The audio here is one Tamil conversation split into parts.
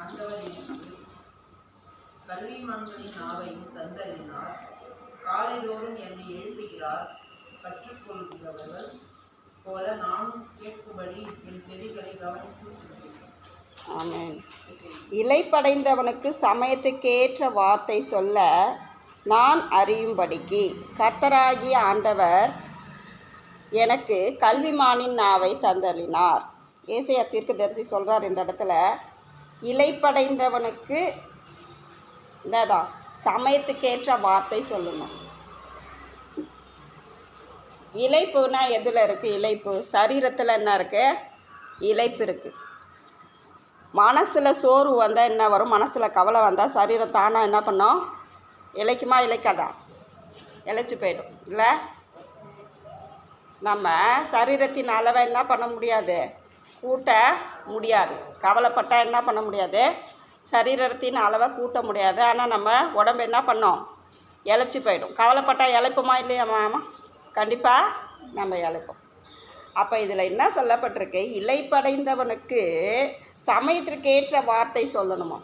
ஆண்டவர் எனக்கு கல்விமான்களின் நாவையும் தந்தளினார் காலைதோறும் என்னை எழுப்புகிறார் கற்றுக்கொள்கிறவர்கள் போல நானும் கேட்கும்படி என் செவிகளை கவனித்து செல்கிறேன் இலைப்படைந்தவனுக்கு சமயத்துக்கேற்ற வார்த்தை சொல்ல நான் அறியும்படிக்கு கர்த்தராகிய ஆண்டவர் எனக்கு கல்விமானின் நாவை தந்தளினார் ஏசையா தீர்க்கதரிசி சொல்கிறார் இந்த இடத்துல இலைப்படைந்தவனுக்கு என்னதான் சமயத்துக்கேற்ற வார்த்தை சொல்லணும். இலைப்புனா எதில் இருக்குது இலைப்பு சரீரத்தில் என்ன இருக்குது இலைப்பு இருக்குது மனசில் சோர்வு வந்தால் என்ன வரும்? மனசில் கவலை வந்தால் சரீரம் தானாக என்ன பண்ணும்? இலைக்குமா இலைக்காதா இழைச்சி போயிடும். இல்லை? நம்ம சரீரத்தின் அளவை என்ன பண்ண முடியாது? கூட்ட முடியாது. கவலைப்பட்டால் என்ன பண்ண முடியாது? சரீரத்தின் அளவை கூட்ட முடியாது. ஆனால் நம்ம உடம்பு என்ன பண்ணோம்? இழைச்சி போயிடும். கவலைப்பட்டால் இழைப்புமா இல்லையா மாமா? கண்டிப்பாக நம்ம இழைப்போம். அப்போ இதில் என்ன சொல்லப்பட்டிருக்கு? இலைப்படைந்தவனுக்கு சமயத்திற்கேற்ற வார்த்தை சொல்லணுமா?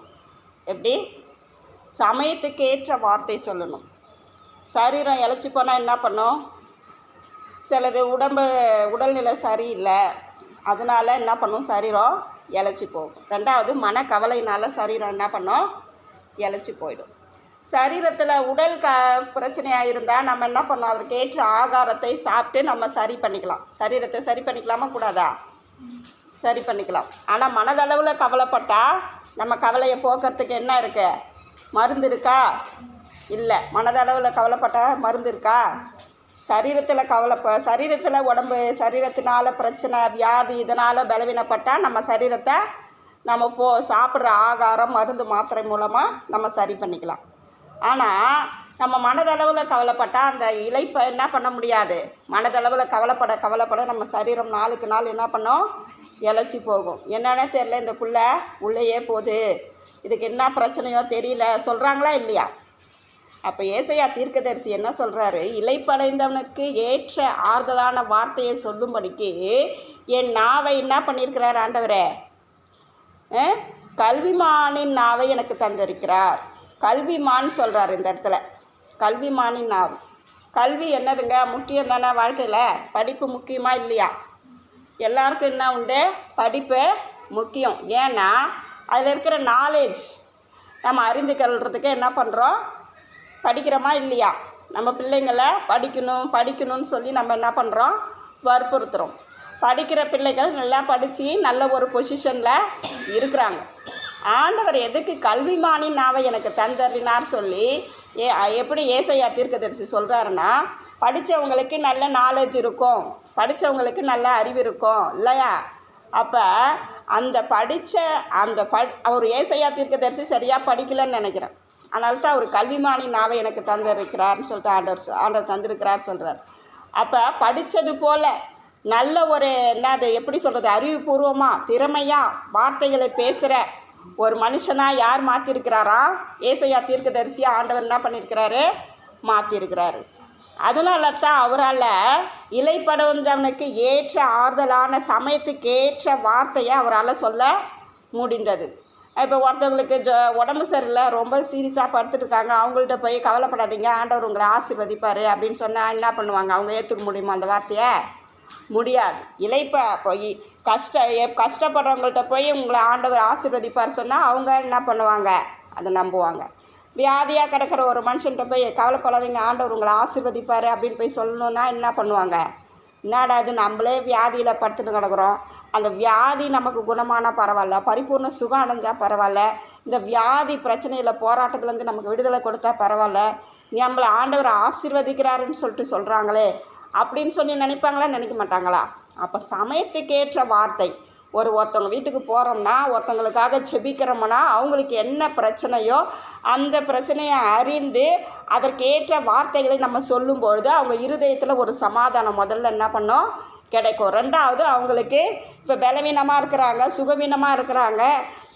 எப்படி? சமயத்துக்கேற்ற வார்த்தை சொல்லணும். சரீரம் இழைச்சி போனால் என்ன பண்ணும்? சிலது உடம்பு உடல்நிலை சரியில்லை. அதனால என்ன பண்ணும்? சரீரம் இழைச்சி போகும். ரெண்டாவது மனக்கவலையினால சரீரம் என்ன பண்ணும்? இழைச்சி போயிடும். சரீரத்தில் உடல் க பிரச்சனையாக இருந்தால் நம்ம என்ன பண்ணோம் அதற்கு ஏற்ற ஆகாரத்தை சாப்பிட்டு நம்ம சரி பண்ணிக்கலாம். சரீரத்தை சரி பண்ணிக்கலாமா? கூடாதா? சரி பண்ணிக்கலாம். ஆனால் மனதளவில் கவலைப்பட்டால் நம்ம கவலையை போக்குறதுக்கு என்ன இருக்கு? மருந்து இருக்கா? இல்லை. மனதளவில் கவலைப்பட்டால் மருந்து இருக்கா? சரீரத்தில் கவலைப்ப சரீரத்தில் உடம்பு சரீரத்தினால பிரச்சனை வியாதி இதனால் பலவீனப்பட்டால் நம்ம சரீரத்தை நம்ம போ சாப்பிட்ற ஆகாரம் மருந்து மாத்திரை மூலமாக நம்ம சரி பண்ணிக்கலாம். ஆனால் நம்ம மனதளவில் கவலைப்பட்டால் அந்த இழைப்பை என்ன பண்ண முடியாது. மனதளவில் கவலைப்பட கவலைப்பட நம்ம சரீரம் நாளுக்கு நாள் என்ன பண்ணோம்? இழைச்சி போகும். என்னன்னே தெரில இந்த புள்ள உள்ளேயே போகுது. இதுக்கு என்ன பிரச்சனையோ தெரியல. சொல்கிறாங்களா இல்லையா? அப்போ ஏசையா தீர்க்கதரிசி என்ன சொல்கிறாரு இலைப்படைந்தவனுக்கு ஏற்ற ஆறுதலான வார்த்தையை சொல்லும்படிக்கு என் நாவை என்ன பண்ணியிருக்கிறார் ஆண்டவரே? கல்விமானின் நாவை எனக்கு தந்திருக்கிறார். கல்விமான் சொல்கிறார் இந்த இடத்துல. கல்விமானின் நாவு. கல்வி என்னதுங்க? முக்கியம் தானே வாழ்க்கையில்? படிப்பு முக்கியமா இல்லையா? எல்லாருக்கும் என்ன உண்டு? படிப்பு முக்கியம். ஏன்னா அதில் இருக்கிற நாலேஜ் நம்ம அறிந்து கொள்றதுக்கு என்ன பண்ணுறோம் படிக்கிறோமா இல்லையா? நம்ம பிள்ளைங்களை படிக்கணும் படிக்கணும்னு சொல்லி நம்ம என்ன பண்ணுறோம் வற்புறுத்துகிறோம் படிக்கிற பிள்ளைகள் நல்லா படித்து நல்ல ஒரு பொசிஷனில் இருக்கிறாங்க. ஆண்டவர் எதுக்கு கல்விமானி நாவை எனக்கு தந்தறினார் சொல்லி ஏ எப்படி ஏசையா தீர்க்கதரிசி சொல்கிறாருன்னா படித்தவங்களுக்கு நல்ல நாலேஜ் இருக்கும். படித்தவங்களுக்கு நல்ல அறிவு இருக்கும். இல்லையா? அப்போ அந்த படித்த அந்த ப அவர் ஏசையா தீர்க்கதரிசி சரியாக படிக்கலைன்னு நினைக்கிறேன். அதனால தான் அவர் கல்விமானி நாவை எனக்கு தந்திருக்கிறார்னு சொல்லிட்டு ஆண்டவர் ஆண்டவர் தந்திருக்கிறார் சொல்கிறார் அப்போ படித்தது போல் நல்ல ஒரு என்னது எப்படி சொல்கிறது அறிவுபூர்வமாக திறமையாக வார்த்தைகளை பேசுகிற ஒரு மனுஷனாக யார் மாற்றிருக்கிறாரா ஏசையா தீர்க்கதரிசியாக ஆண்டவர் என்ன பண்ணியிருக்கிறாரு மாற்றிருக்கிறாரு அதனால தான் அவரால் இலைப்படவந்தவனுக்கு ஏற்ற ஆறுதலான சமயத்துக்கு ஏற்ற வார்த்தையை அவரால் சொல்ல முடிந்தது. இப்போ ஒருத்தவங்களுக்கு ஜ உடம்பு சரியில்லை ரொம்ப சீரியஸாக படுத்துட்ருக்காங்க அவங்கள்ட்ட போய் கவலைப்படாதீங்க ஆண்டவர் உங்களை ஆசிர்வதிப்பார் அப்படின்னு சொன்னால் என்ன பண்ணுவாங்க? அவங்க ஏற்றுக்க முடியுமா அந்த வார்த்தையை? முடியாது. இழைப்பா போய் கஷ்ட கஷ்டப்படுறவங்கள்ட்ட போய் உங்களை ஆண்டவர் ஆசீர்வதிப்பார் சொன்னால் அவங்க என்ன பண்ணுவாங்க? அதை நம்புவாங்க. வியாதியாக கிடக்கிற ஒரு மனுஷன்ட்ட போய் கவலைப்படாதீங்க ஆண்டவர் உங்களை ஆசிர்வதிப்பார் அப்படின்னு போய் சொல்லணுன்னா என்ன பண்ணுவாங்க? என்னடா இது? நம்மளே வியாதியில் படுத்துட்டு கிடக்குறோம். அந்த வியாதி நமக்கு குணமானால் பரவாயில்ல பரிபூர்ண சுகம் அடைஞ்சால் பரவாயில்ல இந்த வியாதி பிரச்சனையில் போராட்டத்துலேருந்து நமக்கு விடுதலை கொடுத்தா பரவாயில்ல நம்மளை ஆண்டவர் ஆசீர்வதிக்கிறாருன்னு சொல்லிட்டு சொல்கிறாங்களே அப்படின்னு சொல்லி நினைப்பாங்களா நினைக்க மாட்டாங்களா? அப்போ சமயத்துக்கேற்ற வார்த்தை ஒரு ஒருத்தவங்க வீட்டுக்கு போகிறோம்னா ஒருத்தவங்களுக்காக செபிக்கிறோம்னா அவங்களுக்கு என்ன பிரச்சனையோ அந்த பிரச்சனையை அறிந்து அதற்கேற்ற வார்த்தைகளை நம்ம சொல்லும்பொழுது அவங்க இருதயத்தில் ஒரு சமாதானம். முதல்ல என்ன பண்ணோம்? கிடைக்கும். ரெண்டாவது அவங்களுக்கு இப்போ பலவீனமாக இருக்கிறாங்க சுகவீனமாக இருக்கிறாங்க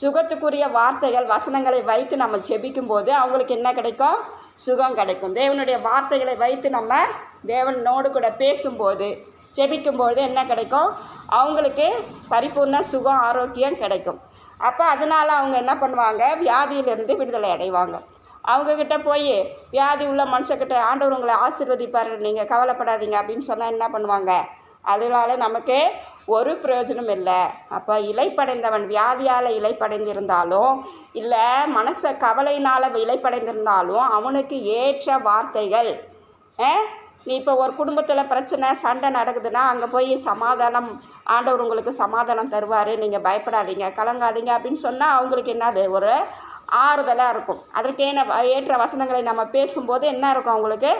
சுகத்துக்குரிய வார்த்தைகள் வசனங்களை வைத்து நம்ம ஜெபிக்கும்போது அவங்களுக்கு என்ன கிடைக்கும்? சுகம் கிடைக்கும். தேவனுடைய வார்த்தைகளை வைத்து நம்ம தேவனோடு கூட பேசும்போது ஜெபிக்கும்போது என்ன கிடைக்கும்? அவங்களுக்கு பரிபூர்ண சுகம் ஆரோக்கியம் கிடைக்கும். அப்போ அதனால அவங்க என்ன பண்ணுவாங்க? வியாதியிலிருந்து விடுதலை அடைவாங்க. அவங்கக்கிட்ட போய் வியாதி உள்ள மனுஷக்கிட்ட ஆண்டவர் உங்களை ஆசீர்வதிப்பார் நீங்கள் கவலைப்படாதீங்க. அப்படின்னு சொன்னால் என்ன பண்ணுவாங்க? அதனால நமக்கு ஒரு பிரயோஜனம் இல்லை. அப்போ இலைப்படைந்தவன் வியாதியால் இலைப்படைந்திருந்தாலும் இல்லை மனசை கவலையினால் இலைப்படைந்திருந்தாலும் அவனுக்கு ஏற்ற வார்த்தைகள் நீ இப்போ ஒரு குடும்பத்தில் பிரச்சனை சண்டை நடக்குதுன்னா அங்கே போய் சமாதானம் ஆண்டவர் உங்களுக்கு சமாதானம் தருவார். நீங்கள் பயப்படாதீங்க கலங்காதீங்க அப்படின்னு சொன்னால் அவங்களுக்கு என்னது? ஒரு ஆறுதலாக இருக்கும். அதற்கேன ஏற்ற வசனங்களை நம்ம பேசும்போது என்ன இருக்கும் அவங்களுக்கு?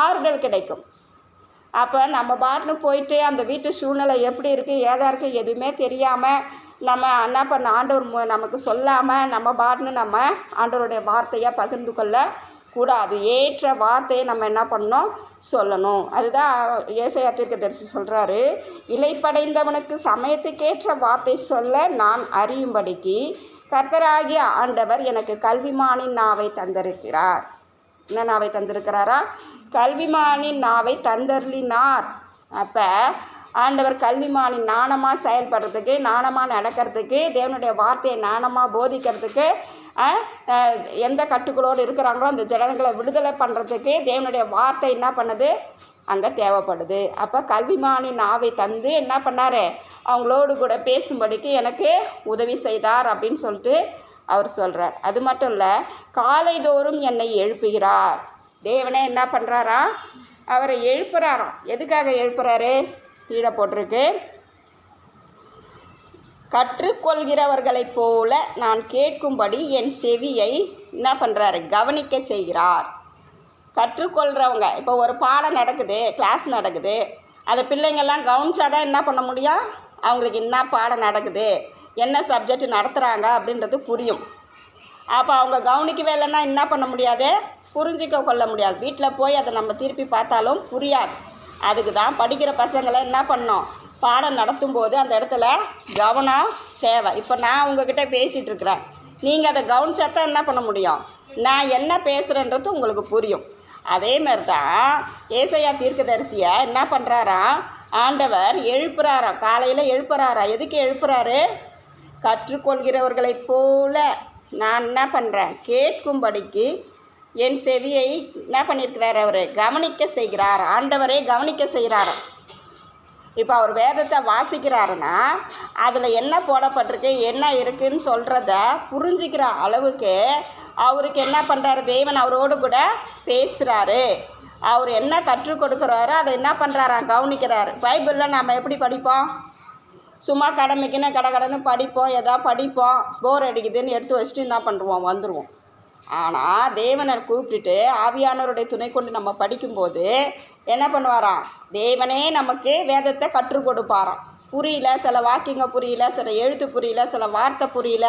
ஆறுதல் கிடைக்கும். அப்போ நம்ம பாட்டுன்னு போயிட்டு அந்த வீட்டு சூழ்நிலை எப்படி இருக்குது ஏதா இருக்குது எதுவுமே தெரியாமல் நம்ம என்ன பண்ண ஆண்டவர் மு- நமக்கு சொல்லாமல் நம்ம பாட்டுன்னு நம்ம ஆண்டவருடைய வார்த்தையாக பகிர்ந்து கொள்ள கூடாது. ஏற்ற வார்த்தையை நம்ம என்ன பண்ணணும்? சொல்லணும். அதுதான் ஏசையா தரிசி சொல்கிறாரு இலைப்படைந்தவனுக்கு சமயத்துக்கேற்ற வார்த்தை சொல்ல நான் அறியும்படிக்கு கர்த்தராகிய ஆண்டவர் எனக்கு கல்விமானின் நாவை தந்திருக்கிறார். என்ன நாவை தந்திருக்கிறாரா? கல்விமானின் நாவை தந்தர்லினார் அப்போ ஆண்டவர் கல்விமானின் நாணமாக செயல்படுறதுக்கு நாணமாக நடக்கிறதுக்கு தேவனுடைய வார்த்தையை நாணமாக போதிக்கிறதுக்கு எந்த கட்டுக்களோடு இருக்கிறாங்களோ அந்த ஜனங்களை விடுதலை பண்ணுறதுக்கு தேவனுடைய வார்த்தை என்ன பண்ணுது? அங்கே தேவைப்படுது. அப்போ கல்விமானின் நாவை தந்து என்ன பண்ணார்? அவங்களோடு கூட பேசும்படிக்கு எனக்கு உதவி செய்தார் அப்படின்னு சொல்லிட்டு அவர் சொல்கிறார் அது மட்டும் இல்லை காலைதோறும் என்னை எழுப்புகிறார். தேவனே என்ன பண்ணுறாரா அவரை எழுப்புறாராம். எதுக்காக எழுப்புறாரு? கீழே போட்டிருக்கு. கற்றுக்கொள்கிறவர்களைப் போல நான் கேட்கும்படி என் செவியை என்ன பண்ணுறாரு கவனிக்க செய்கிறார். கற்றுக்கொள்கிறவங்க இப்போ ஒரு பாடம் நடக்குது கிளாஸ் நடக்குது. அதை பிள்ளைங்கள்லாம் கவனிச்சாதான் என்ன பண்ண முடியும்? அவங்களுக்கு என்ன பாடம் நடக்குது? என்ன சப்ஜெக்ட் நடத்துகிறாங்க அப்படின்றது புரியும். அப்போ அவங்க கவனிக்கவே இல்லைன்னா என்ன பண்ண முடியாது? புரிஞ்சிக்க கொள்ள முடியாது. வீட்டில் போய் அதை நம்ம திருப்பி பார்த்தாலும் புரியாது. அதுக்கு தான் படிக்கிற பசங்களை என்ன பண்ணோம்? பாடம் நடத்தும்போது அந்த இடத்துல கவனம் தேவை. இப்போ நான் உங்ககிட்ட பேசிகிட்டு இருக்கிறேன். நீங்கள் அதை கவனிச்சா தான் என்ன பண்ண முடியும்? நான் என்ன பேசுகிறேன்றது உங்களுக்கு புரியும். அதே மாதிரி தான் ஏசையா தீர்க்கதரிசியை என்ன பண்ணுறாராம் ஆண்டவர் எழுப்புறாராம். காலையில் எழுப்புறாராம் எதுக்கு எழுப்புறாரு? கற்றுக்கொள்கிறவர்களைப் போல. நான் என்ன பண்ணுறேன் கேட்கும்படிக்கு என் செவியை என்ன பண்ணியிருக்கிறார் அவர்? கவனிக்க செய்கிறார். ஆண்டவரே கவனிக்க செய்கிறார். இப்போ அவர் வேதத்தை வாசிக்கிறாருன்னா அதில் என்ன போடப்பட்டிருக்கு என்ன இருக்குன்னு சொல்கிறத புரிஞ்சிக்கிற அளவுக்கு அவருக்கு என்ன பண்ணுறாரு தேவன் அவரோடு கூட பேசுகிறாரு அவர் என்ன கற்றுக் கொடுக்குறாரோ அதை என்ன பண்ணுறாராம் கவனிக்கிறார். பைபிளில் நம்ம எப்படி படிப்போம்? சும்மா கடமைக்குன்னு கடை கடன்னு படிப்போம் எதா படிப்போம் போர் அடிக்குதுன்னு எடுத்து வச்சுட்டு என்ன பண்ணுவோம்? வந்துடுவோம் ஆனால் தேவனை கூப்பிட்டுட்டு ஆவியானவருடைய துணை கொண்டு நம்ம படிக்கும்போது என்ன பண்ணுவாராம்? தேவனே நமக்கு வேதத்தை கற்றுக் கொடுப்பாராம். புரியல சில வாக்கியங்க புரியல சில எழுத்து புரியல சில வார்த்தை புரியல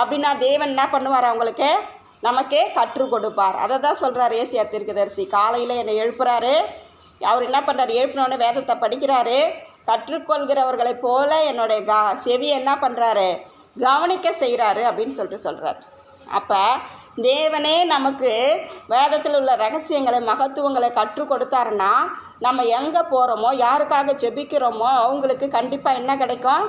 அப்படின்னா தேவன் என்ன பண்ணுவார் அவங்களுக்கு? நமக்கு கற்றுக் கொடுப்பார். அதை தான் சொல்கிறார் ஏசியா தீர்க்கதரிசி. காலையில் என்னை எழுப்புறாரு. அவர் என்ன பண்ணுறாரு எழுப்பினோடனே வேதத்தை படிக்கிறாரு. கற்றுக்கொள்கிறவர்களைப் போல என்னுடைய கா செவி என்ன பண்ணுறாரு கவனிக்க செய்கிறாரு அப்படின்னு சொல்லிட்டு சொல்கிறார் அப்போ தேவனே நமக்கு வேதத்தில் உள்ள ரகசியங்களை மகத்துவங்களை கற்றுக் கொடுத்தாருன்னா நம்ம எங்கே போகிறோமோ யாருக்காக செபிக்கிறோமோ அவங்களுக்கு கண்டிப்பாக என்ன கிடைக்கும்?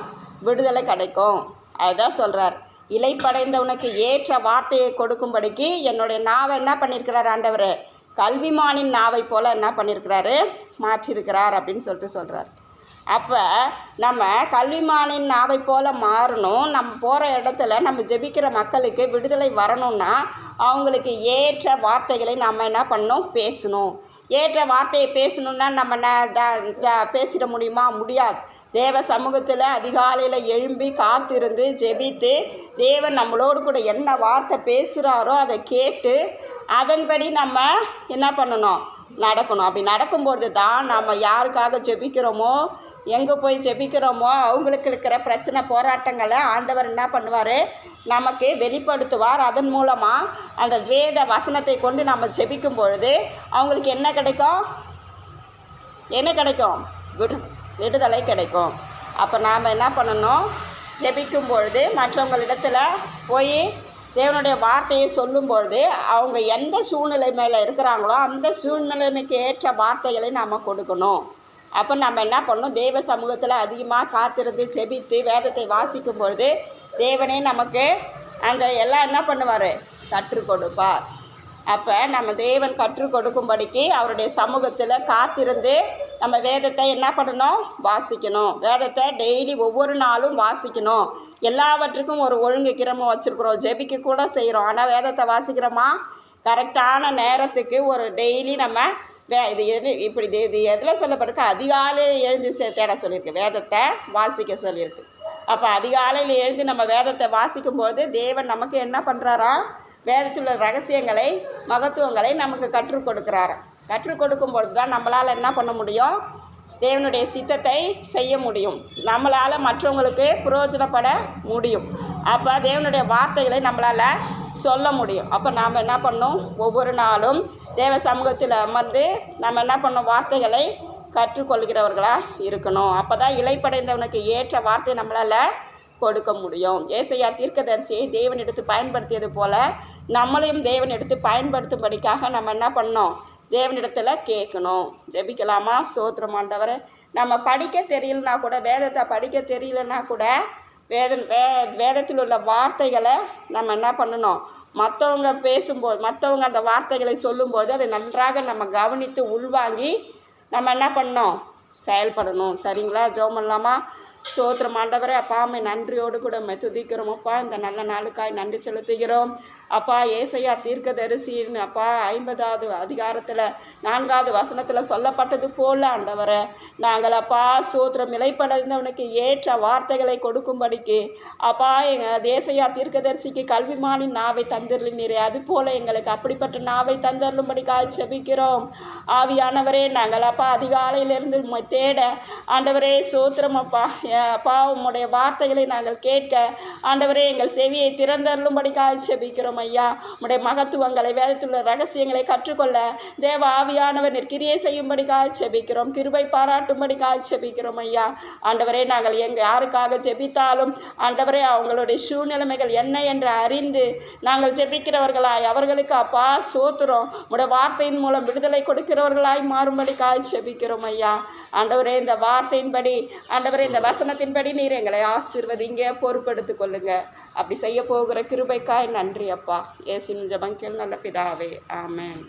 விடுதலை கிடைக்கும். அதுதான் சொல்கிறார் இலைப்படைந்தவனுக்கு ஏற்ற வார்த்தையை கொடுக்கும்படிக்கு என்னுடைய நாவை என்ன பண்ணியிருக்கிறார் ஆண்டவர்? கல்விமானின் நாவை போல் என்ன பண்ணியிருக்கிறாரு? மாற்றியிருக்கிறார் அப்படின்னு சொல்லிட்டு சொல்கிறார் அப்போ நம்ம கல்விமானின் நாவை போல் மாறணும். நம்ம போகிற இடத்துல நம்ம ஜெபிக்கிற மக்களுக்கு விடுதலை வரணும்னா அவங்களுக்கு ஏற்ற வார்த்தைகளை நம்ம என்ன பண்ணணும்? பேசணும். ஏற்ற வார்த்தையை பேசணுன்னா நம்ம என்ன த- பேசிட முடியுமா? முடியாது. தேவ சமூகத்தில் அதிகாலையில் எழும்பி காத்திருந்து ஜெபித்து தேவன் நம்மளோடு கூட என்ன வார்த்தை பேசுகிறாரோ அதை கேட்டு அதன்படி நம்ம என்ன பண்ணணும்? நடக்கணும். அப்படி நடக்கும்பொழுது தான் நம்ம யாருக்காக ஜெபிக்கிறோமோ எங்கே போய் ஜெபிக்கிறோமோ அவங்களுக்கு இருக்கிற பிரச்சனை போராட்டங்களை ஆண்டவர் என்ன பண்ணுவார்? நமக்கு வெளிப்படுத்துவார். அதன் மூலமாக அந்த வேத வசனத்தை கொண்டு நம்ம ஜெபிக்கும் பொழுது அவங்களுக்கு என்ன கிடைக்கும்? என்ன கிடைக்கும்? விடு விடுதலை கிடைக்கும். அப்போ நாம் என்ன பண்ணணும்? ஜெபிக்கும் பொழுது மற்றவங்களிடத்தில் போய் தேவனுடைய வார்த்தையை சொல்லும் பொழுது அவங்க எந்த சூழ்நிலை மேலே இருக்கிறாங்களோ அந்த சூழ்நிலைமைக்கு ஏற்ற வார்த்தைகளை நாம் கொடுக்கணும். அப்போ நம்ம என்ன பண்ணணும்? தெய்வ சமூகத்தில் அதிகமாக காத்திருந்து ஜெபித்து வேதத்தை வாசிக்கும் பொழுது தேவனே நமக்கு அந்த எல்லாம் என்ன பண்ணுவார்? கற்றுக் கொடுப்பார். அப்போ நம்ம தேவன் கற்றுக் கொடுக்கும்படிக்கு அவருடைய சமூகத்தில் காத்திருந்து நம்ம வேதத்தை என்ன பண்ணணும்? வாசிக்கணும். வேதத்தை டெய்லி ஒவ்வொரு நாளும் வாசிக்கணும். எல்லாவற்றுக்கும் ஒரு ஒழுங்கு கிரமம் வச்சுருக்குறோம். ஜெபிக்க கூட செய்கிறோம் ஆனால் வேதத்தை வாசிக்கிறோமா? கரெக்டான நேரத்துக்கு ஒரு டெய்லி நம்ம வே இது எது இப்படி இது இது எதில் சொல்லப்பட்டிருக்கு? அதிகாலையில் எழுந்து தேட சொல்லியிருக்கு. வேதத்தை வாசிக்க சொல்லியிருக்கு. அப்போ அதிகாலையில் எழுந்து நம்ம வேதத்தை வாசிக்கும்போது தேவன் நமக்கு என்ன பண்ணுறாரா வேதத்தில் உள்ள ரகசியங்களை மகத்துவங்களை நமக்கு கற்றுக் கொடுக்குறாரு. கற்றுக் கொடுக்கும் பொழுது தான் நம்மளால் என்ன பண்ண முடியும்? தேவனுடைய சித்தத்தை செய்ய முடியும். நம்மளால் மற்றவங்களுக்கு பிரயோஜனப்பட முடியும். அப்போ தேவனுடைய வார்த்தைகளை நம்மளால் சொல்ல முடியும். அப்போ நாம் என்ன பண்ணணும்? ஒவ்வொரு நாளும் தேவ சமூகத்தில் அமர்ந்து நம்ம என்ன பண்ணணும்? வார்த்தைகளை கற்றுக்கொள்கிறவர்களாக இருக்கணும். அப்போ தான் இலைப்படைந்தவனுக்கு ஏற்ற வார்த்தை நம்மளால் கொடுக்க முடியும். ஏசையா தீர்க்கதரிசியை தேவன் எடுத்து பயன்படுத்தியது போல நம்மளையும் தேவன் எடுத்து பயன்படுத்தும்படிக்காக நம்ம என்ன பண்ணோம் தேவனிடத்தில் கேட்கணும். ஜெபிக்கலாமா? சோத்திரமாண்டவர் நம்ம படிக்க தெரியலனா கூட வேதத்தை படிக்க தெரியலனா கூட வேத வே வேதத்தில் உள்ள வார்த்தைகளை நம்ம என்ன பண்ணணும்? மற்றவங்க பேசும்போது மற்றவங்க அந்த வார்த்தைகளை சொல்லும்போது அதை நன்றாக நம்ம கவனித்து உள்வாங்கி நம்ம என்ன பண்ணோம் செயல்படணும். சரிங்களா? ஜோம் இல்லாமல் ஸ்தோத்திரம் ஆண்டவரே அப்பா அம்மை நன்றியோடு கூட துதிக்கிறோம். அப்பா இந்த நல்ல நாளுக்காய் நன்றி செலுத்துகிறோம். அப்பா ஏசையா தீர்க்கதரிசின்னு அப்பா ஐம்பதாவது அதிகாரத்தில் நான்காவது வசனத்தில் சொல்லப்பட்டது போல ஆண்டவரை. நாங்கள் அப்பா சூத்திரம் நிலைப்படைந்தவனுக்கு ஏற்ற வார்த்தைகளை கொடுக்கும்படிக்கு அப்பா எங்கள் தேசையா தீர்க்கதரிசிக்கு கல்விமானி நாவை தந்திரலினீரே அது போல எங்களுக்கு அப்படிப்பட்ட நாவை தந்தருளும்படிக்காக செபிக்கிறோம் ஆவியானவரே நாங்கள் அப்பா அதிகாலையிலிருந்து தேட ஆண்டவரே சூத்திரம் அப்பா அப்பா உம்முடைய வார்த்தைகளை நாங்கள் கேட்க ஆண்டவரே எங்கள் செவியை திறந்தருளும்படிக்காக செபிக்கிறோம் ஐயா. உடைய மகத்துவங்களை வேதத்துள்ள ரகசியங்களை கற்றுக்கொள்ள தேவ ஆவியானவர் கிரியை செய்யும்படிக்காக செபிக்கிறோம். கிருபை பாராட்டும்படிக்காக செபிக்கிறோம் ஐயா. ஆண்டவரே நாங்கள் எங்க யாருக்காக ஜெபித்தாலும் ஆண்டவரே அவங்களுடைய சூழ்நிலைமைகள் என்ன என்று அறிந்து நாங்கள் ஜெபிக்கிறவர்களாய் அவர்களுக்கு அப்பா சோத்துறோம் உடைய வார்த்தையின் மூலம் விடுதலை கொடுக்கிறவர்களாய் மாறும்படிக்காக ஜெபிக்கிறோம் ஐயா. ஆண்டவரே இந்த வார்த்தையின்படி ஆண்டவரே இந்த வசனத்தின்படி நீர் எங்களை ஆசீர்வதிங்க பொறுப்பெடுத்துக் கொள்ளுங்கள் அப்படி செய்ய போகிற கிருபைக்காய் நன்றி அப்பா. இயேசுவின் ஜெபங்கள் நல்ல பிதாவே. ஆமேன்.